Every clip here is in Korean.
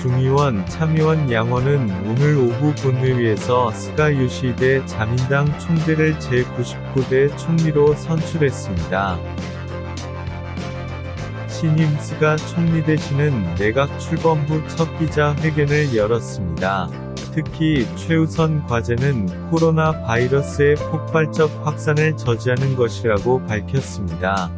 중의원, 참의원 양원은 오늘 오후 본회의에서 스가 유시 대 자민당 총재를 제99대 총리로 선출했습니다. 신임 스가 총리 대신은 내각 출범 후 첫 기자회견을 열었습니다. 특히 최우선 과제는 코로나 바이러스의 폭발적 확산을 저지하는 것이라고 밝혔습니다.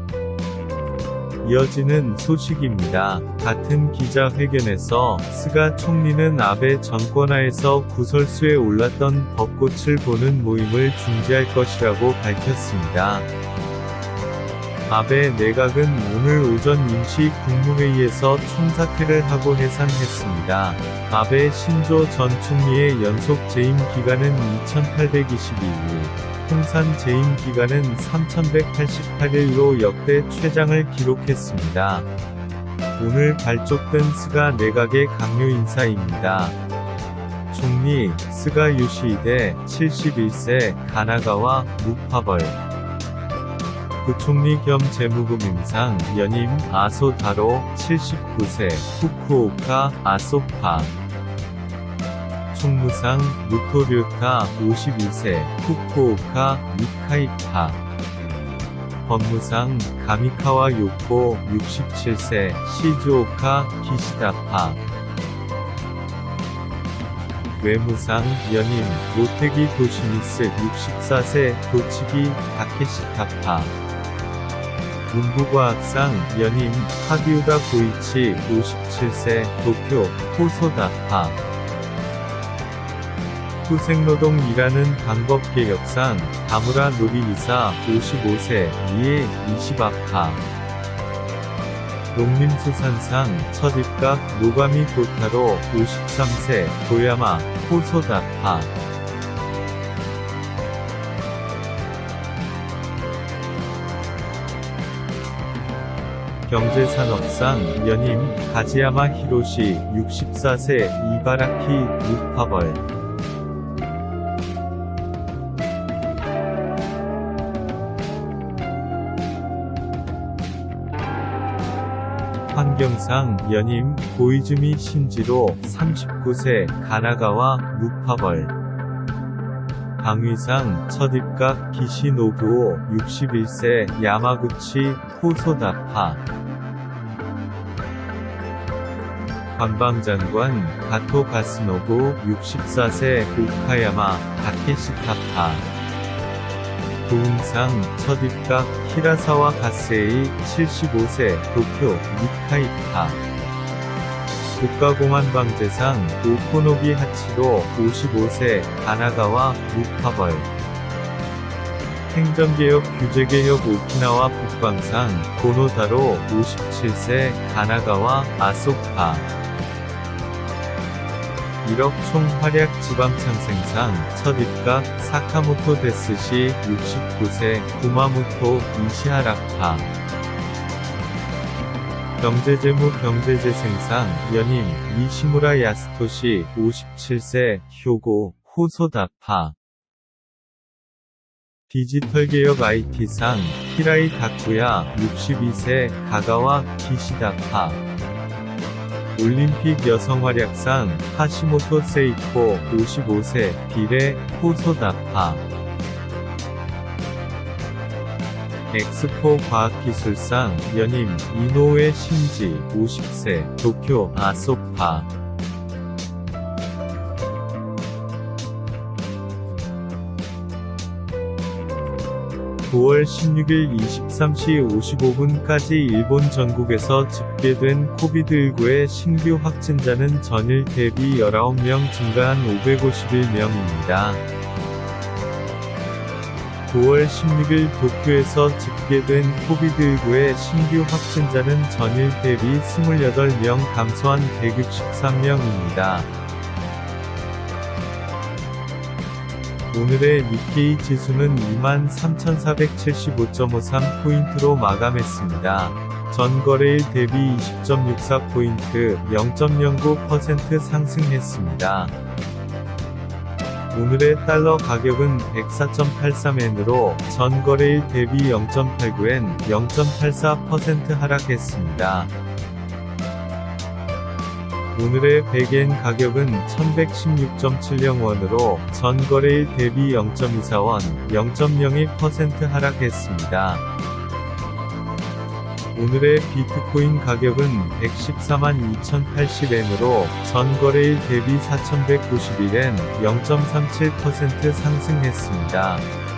이어지는 소식입니다. 같은 기자회견에서 스가 총리는 아베 정권하에서 구설수에 올랐던 벚꽃을 보는 모임을 중지할 것이라고 밝혔습니다. 아베 내각은 오늘 오전 임시 국무회의에서 총사퇴를 하고 해산했습니다. 아베 신조 전 총리의 연속 재임 기간은 2822일, 통산 재임 기간은 3188일로 역대 최장을 기록했습니다. 오늘 발족된 스가 내각의 강요 인사입니다. 총리, 스가 유시히데 71세, 가나가와 무파벌 부총리 겸 재무부 임상 연임 아소다로 79세 후쿠오카 아소파 총무상 무토류타 51세 후쿠오카 미카이파 법무상 가미카와 요코 67세 시즈오카 기시다파. 외무상 연임 모테기 도시미스 64세 도치기 다케시타파. 문부과학상 연임 하기우다 고이치 57세 도쿄 호소다파 후생노동 일하는 방법 개혁상 다무라 노리이사 55세 이에 20아파 농림수산상 첫입각 노가미 도타로 53세 도야마 호소다파 경제산업상 연임 가지야마 히로시 64세 이바라키 무파벌 환경상 연임 고이즈미 신지로 39세 가나가와 무파벌. 방위상 첫입각 기시노부오 61세 야마구치 호소다파. 관방장관 가토 가스노부 64세 오카야마 다케시타파 부흥상 첫입각 히라사와 가세이 75세 도쿄 미카이파 국가공안방재상 오코노기 하치로 55세 가나가와 무파벌. 행정개혁 규제개혁 오키나와 북방상 고노다로 57세 가나가와 아소파 1억 총 활약 지방창생상 첫입각 사카모토 데스시 69세 구마모토 이시하라파. 경제재무 경제재생상 연임 이시무라 야스토시 57세 효고 호소다파. 디지털개혁 IT상 히라이 다쿠야 62세 가가와 기시다파 올림픽 여성활약상 하시모토 세이코 55세 비레 호소다파. 엑스포 과학기술상 연임 이노우에 신지 50세 도쿄 아소파 9월 16일 23시 55분까지 일본 전국에서 집계된 코비드19의 신규 확진자는 전일 대비 19명 증가한 551명입니다. 9월 16일 도쿄에서 집계된 코비드19의 신규 확진자는 전일 대비 28명 감소한 163명입니다. 오늘의 니케이 지수는 23,475.53포인트로 마감했습니다. 전 거래일 대비 20.64포인트, 0.09% 상승했습니다. 오늘의 달러 가격은 104.83엔으로 전 거래일 대비 0.89엔, 0.84% 하락했습니다. 오늘의 100엔 가격은 1116.70원으로 전 거래일 대비 0.24원, 0.02% 하락했습니다. 오늘의 비트코인 가격은 114만 2080엔으로 전 거래일 대비 4191엔 0.37% 상승했습니다.